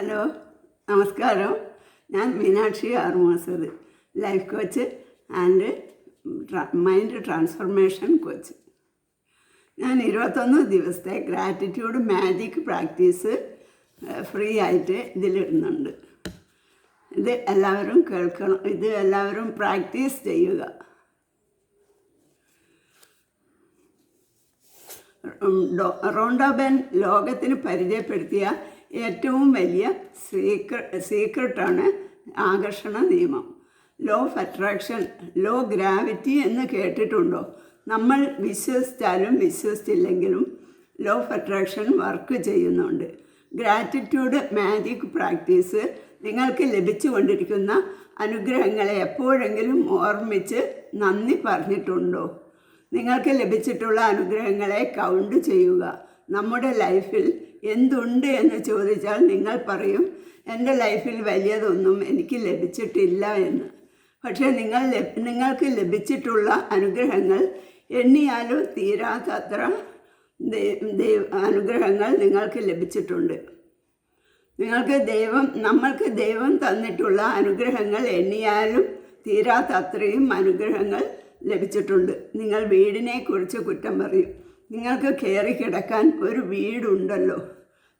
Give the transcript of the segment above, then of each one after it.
Hello നമസ്കാരം. ഞാൻ Meenakshi ആറുമാസത് life coach and mind transformation coach ഞാൻ ഇരുപത്തൊന്ന് ദിവസത്തെ ഗ്രാറ്റിറ്റ്യൂഡ് മാജിക് പ്രാക്ടീസ് ഫ്രീ ആയിട്ട് ഇതിലിടുന്നുണ്ട്. ഇത് എല്ലാവരും കേൾക്കണം ഇത് എല്ലാവരും പ്രാക്ടീസ് ചെയ്യുക. റോണ്ടോബെൻ ലോകത്തിന് പരിചയപ്പെടുത്തിയ ഏറ്റവും വലിയ സീക്രട്ട് സീക്രട്ടാണ് ആകർഷണ നിയമം. Law of attraction law gravity എന്ന് കേട്ടിട്ടുണ്ടോ? നമ്മൾ വിശ്വസിച്ചാലും വിശ്വസിച്ചില്ലെങ്കിലും ലോ ഓഫ് അട്രാക്ഷൻ വർക്ക് ചെയ്യുന്നുണ്ട്. ഗ്രാറ്റിറ്റ്യൂഡ് മാജിക് പ്രാക്ടീസ് നിങ്ങൾക്ക് ലഭിച്ചുകൊണ്ടിരിക്കുന്ന അനുഗ്രഹങ്ങളെ എപ്പോഴെങ്കിലും ഓർമ്മിച്ച് നന്ദി പറഞ്ഞിട്ടുണ്ടോ? നിങ്ങൾക്ക് ലഭിച്ചിട്ടുള്ള അനുഗ്രഹങ്ങളെ കൗണ്ട് ചെയ്യുക. നമ്മുടെ ലൈഫിൽ എന്തുണ്ട് എന്ന് ചോദിച്ചാൽ നിങ്ങൾ പറയും എന്റെ ലൈഫിൽ വലിയതൊന്നും എനിക്ക് ലഭിച്ചിട്ടില്ല എന്ന്. പക്ഷേ നിങ്ങൾ നിങ്ങൾക്ക് ലഭിച്ചിട്ടുള്ള അനുഗ്രഹങ്ങൾ എണ്ണിയാലും തീരാത്തത്ര അനുഗ്രഹങ്ങൾ നിങ്ങൾക്ക് ലഭിച്ചിട്ടുണ്ട്. നിങ്ങൾക്ക് ദൈവം നമ്മൾക്ക് ദൈവം തന്നിട്ടുള്ള അനുഗ്രഹങ്ങൾ എണ്ണിയാലും തീരാത്തത്രയും അനുഗ്രഹങ്ങൾ ലഭിച്ചിട്ടുണ്ട്. നിങ്ങൾ വീടിനെക്കുറിച്ച് കുറ്റം പറയും. നിങ്ങൾക്ക് കയറി കിടക്കാൻ ഒരു വീടുണ്ടല്ലോ.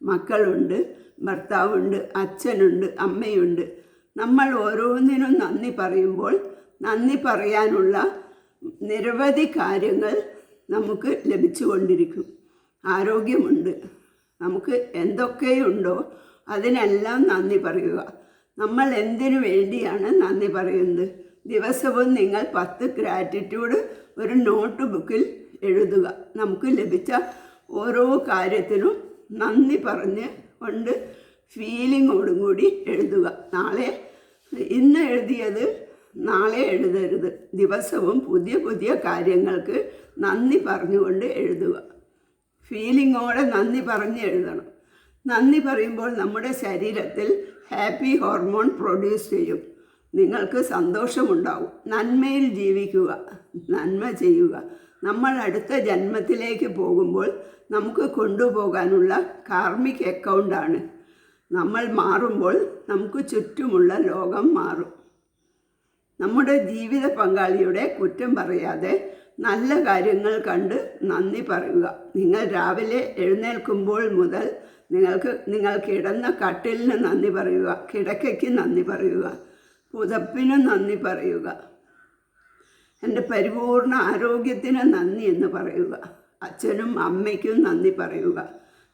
മക്കളുണ്ട് ഭർത്താവുണ്ട് അച്ഛനുണ്ട് അമ്മയുണ്ട്. നമ്മൾ ഓരോന്നിനും നന്ദി പറയുമ്പോൾ നന്ദി പറയാനുള്ള നിരവധി കാര്യങ്ങൾ നമുക്ക് ലഭിച്ചുകൊണ്ടിരിക്കും. ആരോഗ്യമുണ്ട്. നമുക്ക് എന്തൊക്കെയുണ്ടോ അതിനെല്ലാം നന്ദി പറയുക. നമ്മൾ എന്തിനു വേണ്ടിയാണ് നന്ദി പറയുന്നത്? ദിവസവും നിങ്ങൾ പത്ത് ഗ്രാറ്റിറ്റ്യൂഡ് ഒരു നോട്ട് ബുക്കിൽ എഴുതുക. നമുക്ക് ലഭിച്ച ഓരോ കാര്യത്തിനും നന്ദി പറഞ്ഞ് കൊണ്ട് ഫീലിങ്ങോടും കൂടി എഴുതുക. നാളെ ഇന്ന് എഴുതിയത് നാളെ എഴുതരുത്. ദിവസവും പുതിയ പുതിയ കാര്യങ്ങൾക്ക് നന്ദി പറഞ്ഞുകൊണ്ട് എഴുതുക. ഫീലിങ്ങോടെ നന്ദി പറഞ്ഞ് എഴുതണം. നന്ദി പറയുമ്പോൾ നമ്മുടെ ശരീരത്തിൽ ഹാപ്പി ഹോർമോൺ പ്രൊഡ്യൂസ് ചെയ്യും. നിങ്ങൾക്ക് സന്തോഷമുണ്ടാവും. നന്മയിൽ ജീവിക്കുക നന്മ ചെയ്യുക. നമ്മൾ അടുത്ത ജന്മത്തിലേക്ക് പോകുമ്പോൾ നമുക്ക് കൊണ്ടുപോകാനുള്ള കാർമിക് അക്കൗണ്ടാണ് നമ്മൾ മാറുമ്പോൾ നമുക്ക് ചുറ്റുമുള്ള ലോകം മാറും. നമ്മുടെ ജീവിത പങ്കാളിയുടെ കുറ്റം പറയാതെ നല്ല കാര്യങ്ങൾ കണ്ട് നന്ദി പറയുക. നിങ്ങൾ രാവിലെ എഴുന്നേൽക്കുമ്പോൾ മുതൽ നിങ്ങൾക്ക് നിങ്ങൾ കിടന്ന കട്ടിലിന് നന്ദി പറയുക കിടക്കയ്ക്ക് നന്ദി പറയുക. പുതപ്പിന് നന്ദി പറയുക. എന്റെ പരിപൂർണ ആരോഗ്യത്തിന് നന്ദി എന്ന് പറയുക. അച്ഛനും അമ്മയ്ക്കും നന്ദി പറയുക.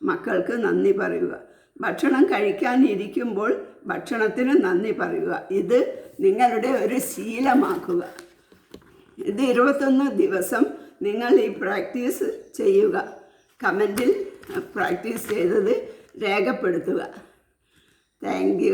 മക്കൾക്ക് നന്ദി പറയുക. ഭക്ഷണം കഴിക്കാനിരിക്കുമ്പോൾ ഭക്ഷണത്തിന് നന്ദി പറയുക. ഇത് നിങ്ങളുടെ ഒരു ശീലമാക്കുക. ഇത് ഇരുപത്തൊന്ന് ദിവസം നിങ്ങൾ ഈ പ്രാക്ടീസ് ചെയ്യുക. കമന്റിൽ പ്രാക്ടീസ് ചെയ്തത് രേഖപ്പെടുത്തുക. താങ്ക്